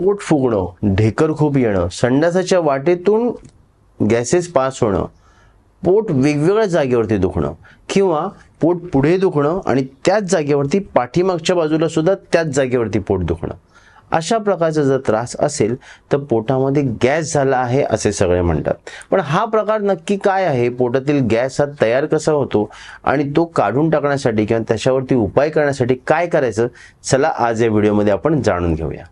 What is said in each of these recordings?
पोट फुगणं ढेकर खूप येणं संडासाच्या वाटेतून गॅसेस पास होणं पोट वेगवेगळ्या जागेवरती दुखणं किंवा पोट पुढे दुखणं आणि त्याच जागेवरती पाठीमागच्या बाजूला सुद्धा त्याच जागेवरती पोट दुखणं. अशा प्रकारचा जर त्रास असेल तर पोटामध्ये गॅस झाला आहे असे सगळे म्हणतात. पण हा प्रकार नक्की काय आहे? पोटातील गॅस हा तयार कसा होतो आणि तो काढून टाकण्यासाठी किंवा त्याच्यावरती उपाय करण्यासाठी काय करायचं? चला आज या व्हिडिओमध्ये आपण जाणून घेऊया.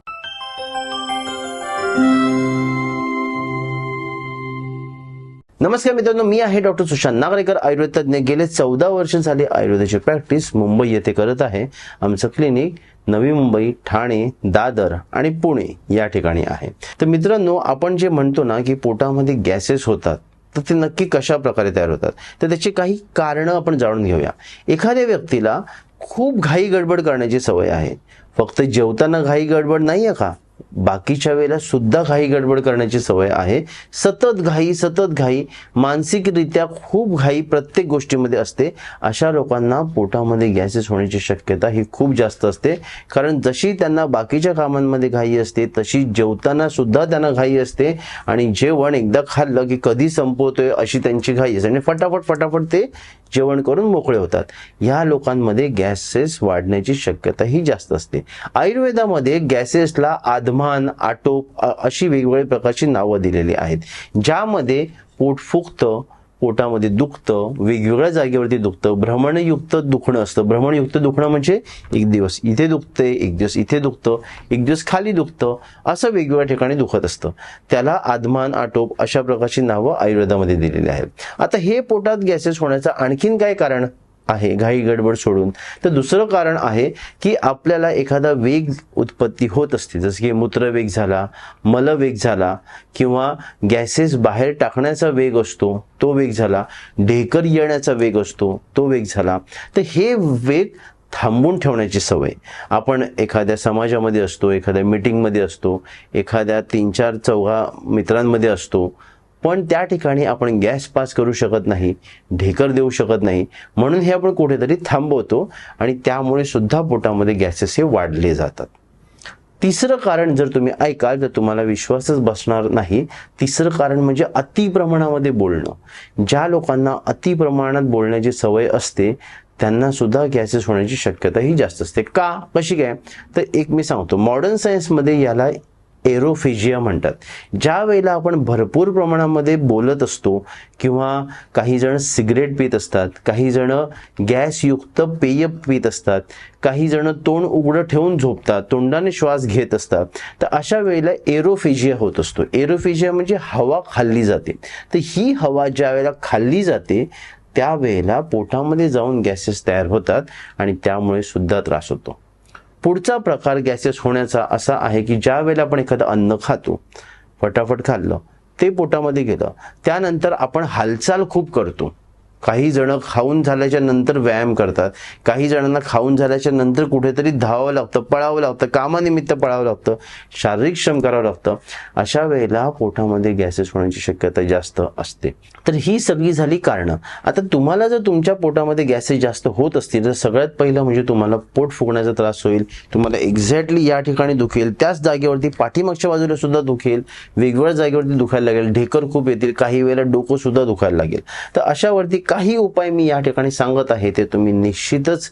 नमस्कार मित्रांनो मी आहे डॉक्टर सुशांत नागरेकर. आयुर्वेद तज्ज्ञ गेले चौदा वर्ष झाले आयुर्वेदाची प्रॅक्टिस मुंबई येथे करत आहे. आमचं क्लिनिक नवी मुंबई ठाणे दादर आणि पुणे या ठिकाणी आहे. तर मित्रांनो आपण जे म्हणतो ना की पोटामध्ये गॅसेस होतात तर ते नक्की कशा प्रकारे तयार होतात? तर त्याची काही कारणं आपण जाणून घेऊया. एखाद्या व्यक्तीला खूप घाई गडबड करण्याची सवय आहे. फक्त जेवताना घाई गडबड नाही आहे का? बाकीच्या वेळेला सुद्धा घाई गडबड करण्याची सवय आहे. सतत घाई सतत घाई मानसिकरित्या खूप घाई प्रत्येक गोष्टीमध्ये असते. अशा लोकांना पोटामध्ये गॅसेस होण्याची शक्यता ही खूप जास्त असते. कारण जशी त्यांना बाकीच्या कामांमध्ये घाई असते तशी जेवताना सुद्धा त्यांना घाई असते. आणि जेवण एकदा खाल्लं की कधी संपवतोय अशी त्यांची घाई असते. आणि फटाफट फटाफट ते जेवण करून मोकळे होतात. ह्या लोकांमध्ये गॅसेस वाढण्याची शक्यता ही जास्त असते. आयुर्वेदामध्ये गॅसेसला आधमान आटोप अशी वेगवेगळ्या प्रकारची नावं दिलेली आहेत. ज्यामध्ये पोटफुक्त पोटामध्ये दुखतं वेगवेगळ्या जागेवरती दुखतं भ्रमणयुक्त दुखणं असतं. भ्रमणयुक्त दुखणं म्हणजे एक दिवस इथे दुखते एक दिवस इथे दुखतं एक दिवस खाली दुखतं असं वेगवेगळ्या ठिकाणी दुखत असतं. त्याला आदमान आटोप अशा प्रकारची नावं आयुर्वेदामध्ये दिलेली आहेत. आता हे पोटात गॅसेस होण्याचं आणखीन काय कारण? आहे घाई गडबड सोडून. तर दुसरं कारण आहे की आपल्याला एखादा वेग उत्पत्ती होत असते. जसं की मूत्रवेग झाला मलवेग झाला किंवा गॅसेस बाहेर टाकण्याचा वेग असतो तो वेग झाला ढेकर येण्याचा वेग असतो तो वेग झाला. तर हे वेग थांबून ठेवण्याची सवय. आपण एखाद्या समाजामध्ये असतो एखाद्या मीटिंगमध्ये असतो एखाद्या तीन चार चौघा मित्रांमध्ये असतो पण त्या ठिकाणी आपण गॅस पास करू शकत नाही ढेकर देऊ शकत नाही. म्हणून हे आपण कुठेतरी थांबवतो आणि त्यामुळे सुद्धा पोटामध्ये गॅसेस हे वाढले जातात. तिसरं कारण जर तुम्ही ऐकाल तर तुम्हाला विश्वासच बसणार नाही तिसरं कारण म्हणजे अति प्रमाणामध्ये बोलणं. ज्या लोकांना अति प्रमाणात बोलण्याची सवय असते त्यांना सुद्धा गॅसेस होण्याची शक्यता ही जास्त असते. का? कशी काय? तर एक मी सांगतो. मॉडर्न सायन्समध्ये याला एरोफिजिया म्हणतात. ज्या वेळेला आपण भरपूर प्रमाणामध्ये बोलत असतो किंवा काही जण सिगरेट पित असतात काही जण गॅसयुक्त पेय पित असतात काही जण तोंड उघडं ठेवून झोपतात तोंडाने श्वास घेत असतात तर अशा वेळेला एरोफिजिया होत असतो. एरोफिजिया म्हणजे हवा खाल्ली जाते. तर ही हवा ज्या वेळेला खाल्ली जाते त्यावेळेला पोटामध्ये जाऊन गॅसेस तयार होतात आणि त्यामुळे सुद्धा त्रास होतो. पुढचा प्रकार गॅसेस होण्याचा असा आहे की ज्या वेळेला आपण एखादं अन्न खातो फटाफट खाल्लं ते पोटामध्ये गेलं त्यानंतर आपण हालचाल खूप करतो. काही जण खाऊन झाल्याच्यानंतर व्यायाम करतात. काही जणांना खाऊन झाल्याच्यानंतर कुठेतरी धावावं लागतं पळावं लागतं कामानिमित्त पळावं लागतं शारीरिक श्रम करावं लागतं. अशा वेळेला पोटामध्ये गॅसेस होण्याची शक्यता जास्त असते. तर ही सगळी झाली कारणं. आता तुम्हाला जर तुमच्या पोटामध्ये गॅसेस जास्त होत असतील तर सगळ्यात पहिलं म्हणजे तुम्हाला पोट फुगण्याचा त्रास होईल तुम्हाला एक्झॅक्टली या ठिकाणी दुखेल त्याच जागेवरती पाठीमागच्या बाजूला सुद्धा दुखेल वेगवेगळ्या जागेवरती दुखायला लागेल ढेकर खूप येतील काही वेळेला डोकं सुद्धा दुखायला लागेल. तर अशावरती काही उपाय मी या ठिकाणी सांगत आहे ते तुम्ही निश्चितच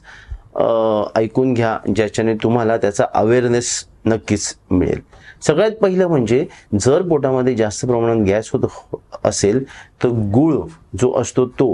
ऐकून घ्या ज्याच्याने तुम्हाला त्याचा अवेअरनेस नक्कीच मिळेल. सगळ्यात पहिलं म्हणजे जर पोटामध्ये जास्त प्रमाणात गॅस होत असेल तर गुळ जो असतो तो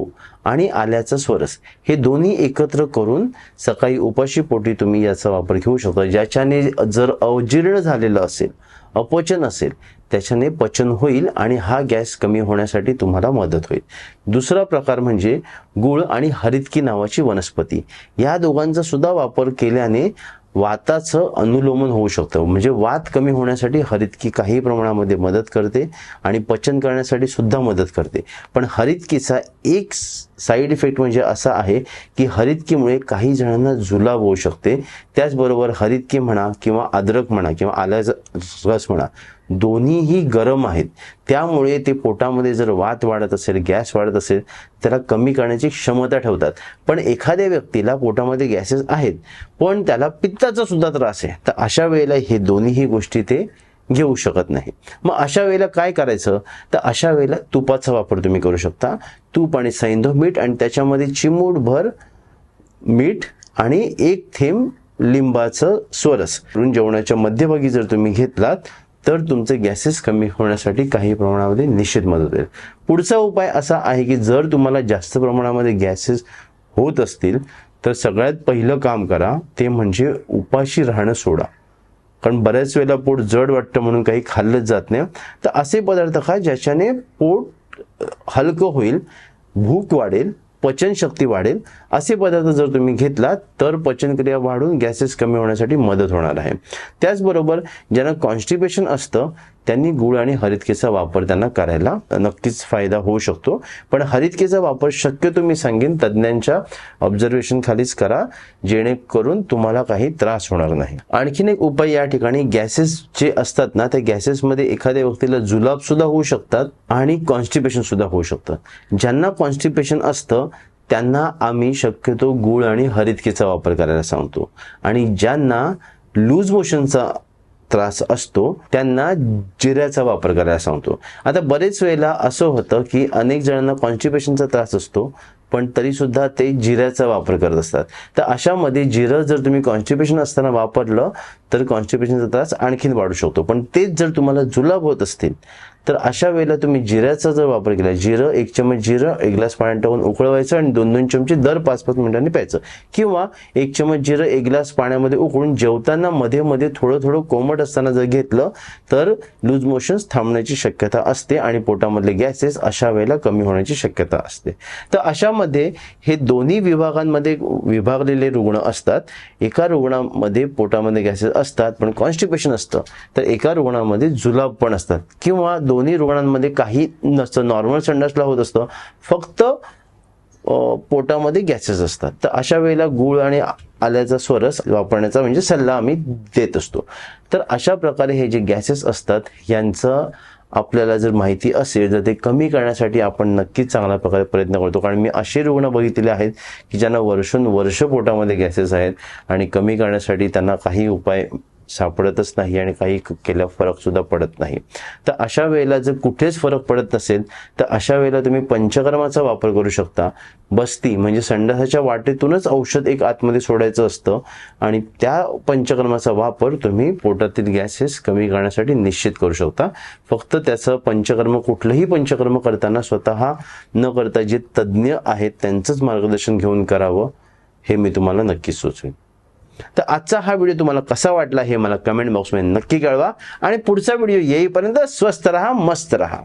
आणि आल्याचा स्वरस हे दोन्ही एकत्र करून सकाळी उपाशी पोटी तुम्ही याचा वापर घेऊ शकता. ज्याच्याने जर अजीर्ण झालेलं असेल अपचन असेल त्याच्याने पचन होईल आणि हा गॅस कमी होण्यासाठी तुम्हाला मदत होईल. दुसरा प्रकार म्हणजे गुळ आणि हरितकी नावाची वनस्पती. या दोघांचा सुद्धा वापर केल्याने वाताचं अनुलोमन होऊ शकतं. म्हणजे वात कमी होण्यासाठी हरितकी काही प्रमाणामध्ये मदत करते आणि पचन करण्यासाठी सुद्धा मदत करते. पण हरितकीचा एक साईड इफेक्ट म्हणजे असा आहे की हरितकीमुळे काही जणांना जुलाब होऊ शकते. त्याचबरोबर हरितकी म्हणा किंवा अद्रक म्हणा किंवा आल्याचा रस म्हणा. दोन्हीही गरम आहेत. त्यामुळे ते पोटामध्ये जर वात वाढत असेल गॅस वाढत असेल त्याला कमी करण्याची क्षमता ठेवतात. पण एखाद्या व्यक्तीला पोटामध्ये गॅसेस आहेत पण त्याला पित्ताचा सुद्धा त्रास आहे. तर अशा वेळेला हे दोन्हीही गोष्टी ते घेऊ शकत नाही. मग अशा वेळेला काय करायचं? तर अशा वेळेला तुपाचा वापर तुम्ही करू शकता. तूप आणि सैंधव मीठ आणि त्याच्यामध्ये चिमूटभर मीठ आणि एक थेंब लिंबाचं स्वरस. म्हणून जेवणाच्या मध्यभागी जर तुम्ही घेतलात तर तुमचे गॅसेस कमी होण्यासाठी काही प्रमाणामध्ये निश्चित मदत होईल. पुढचा उपाय असा आहे की जर तुम्हाला जास्त प्रमाणामध्ये गॅसेस होत असतील तर सगळ्यात पहिलं काम करा ते म्हणजे उपाशी राहणं सोडा. कारण बऱ्याच वेळेला पोट जड वाटतं म्हणून काही खाल्लंच जात नाही. तर असे पदार्थ खा ज्याच्याने पोट हलकं होईल भूक वाढेल पचनशक्ती वाढेल. असे पदार्थ जर तुम्ही घेतलात तर पचनक्रिया वाढून गॅसेस कमी होण्यासाठी मदत होणार आहे. त्याचबरोबर ज्यांना कॉन्स्टिपेशन असतं त्यांनी गुळ आणि हरितकेचा वापर त्यांना करायला नक्कीच फायदा होऊ शकतो. पण हरितकेचा वापर शक्यतो मी सांगेन तज्ज्ञांच्या ऑब्झर्वेशन खालीच करा जेणेकरून तुम्हाला काही त्रास होणार नाही. आणखीन एक उपाय या ठिकाणी गॅसेस जे असतात ना त्या गॅसेसमध्ये एखाद्या व्यक्तीला जुलाब सुद्धा होऊ शकतात आणि कॉन्स्टिपेशन सुद्धा होऊ शकतं. ज्यांना कॉन्स्टिपेशन असतं त्यांना आम्ही शक्यतो गुळ आणि हरितकेचा वापर करायला सांगतो. आणि ज्यांना लूज मोशनचा त्रास असतो त्यांना जिऱ्याचा वापर करायला सांगतो. आता बरेच वेळेला असं होतं की अनेक जणांना कॉन्स्टिपेशनचा त्रास असतो पण तरी सुद्धा ते जिऱ्याचा वापर करत असतात. तर अशामध्ये जिरं जर तुम्ही कॉन्स्टिपेशन असताना वापरलं तर कॉन्स्टिपेशनचा त्रास आणखीन वाढू शकतो. पण तेच जर तुम्हाला जुलाब होत असतील तर अशा वेळेला तुम्ही जिऱ्याचा जर वापर केला जिरं एक चमच जिरं एक ग्लास पाण्यात टाकून उकळवायचं आणि दोन दोन चमचे दर पाच पाच मिनिटांनी प्यायचं. किंवा एक चमच जिरं एक ग्लास पाण्यामध्ये उकळून जेवताना मध्ये मध्ये थोडं थोडं कोमट असताना जर घेतलं तर लूज मोशन्स थांबण्याची शक्यता असते आणि पोटामधले गॅसेस अशा वेळेला कमी होण्याची शक्यता असते. तर अशामध्ये हे दोन्ही विभागांमध्ये विभागलेले रुग्ण असतात. एका रुग्णामध्ये पोटामध्ये गॅसेस असतात पण कॉन्स्टिपेशन असतं. तर एका रुग्णामध्ये जुलाब पण असतात किंवा दोन्ही रुग्णांमध्ये काही नसतं. नॉर्मल संडासला होत असतं. फक्त पोटामध्ये गॅसेस असतात. तर अशा वेळेला गुळ आणि आल्याचा स्वरस वापरण्याचा म्हणजे सल्ला आम्ही देत असतो. तर अशा प्रकारे हे जे गॅसेस असतात यांचं आपल्याला जर माहिती असेल तर ते कमी करण्यासाठी आपण नक्कीच चांगल्या प्रकारे प्रयत्न करतो. कारण मी असे रुग्ण बघितलेले आहेत की ज्यांना वर्षोनवर्ष पोटामध्ये गॅसेस आहेत आणि कमी करण्यासाठी त्यांना काही उपाय सापडतच नाही आणि काही केल्या फरक सुद्धा पडत नाही. तर अशा वेळेला जर कुठेच फरक पडत नसेल तर अशा वेळेला तुम्ही पंचकर्माचा वापर करू शकता. बस्ती म्हणजे संडासाच्या वाटेतूनच औषध एक आतमध्ये सोडायचं असतं आणि त्या पंचकर्माचा वापर तुम्ही पोटातील गॅसेस कमी करण्यासाठी निश्चित करू शकता. फक्त त्याचं पंचकर्म कुठलंही पंचकर्म करताना स्वतः न करता जे तज्ज्ञ आहेत त्यांचंच मार्गदर्शन घेऊन करावं हे मी तुम्हाला नक्कीच सुचवेन. तर आजचा हा व्हिडिओ तुम्हाला कसा वाटला हे मला कमेंट बॉक्समध्ये नक्की कळवा. आणि पुढचा व्हिडिओ येईपर्यंत स्वस्त रहा मस्त रहा.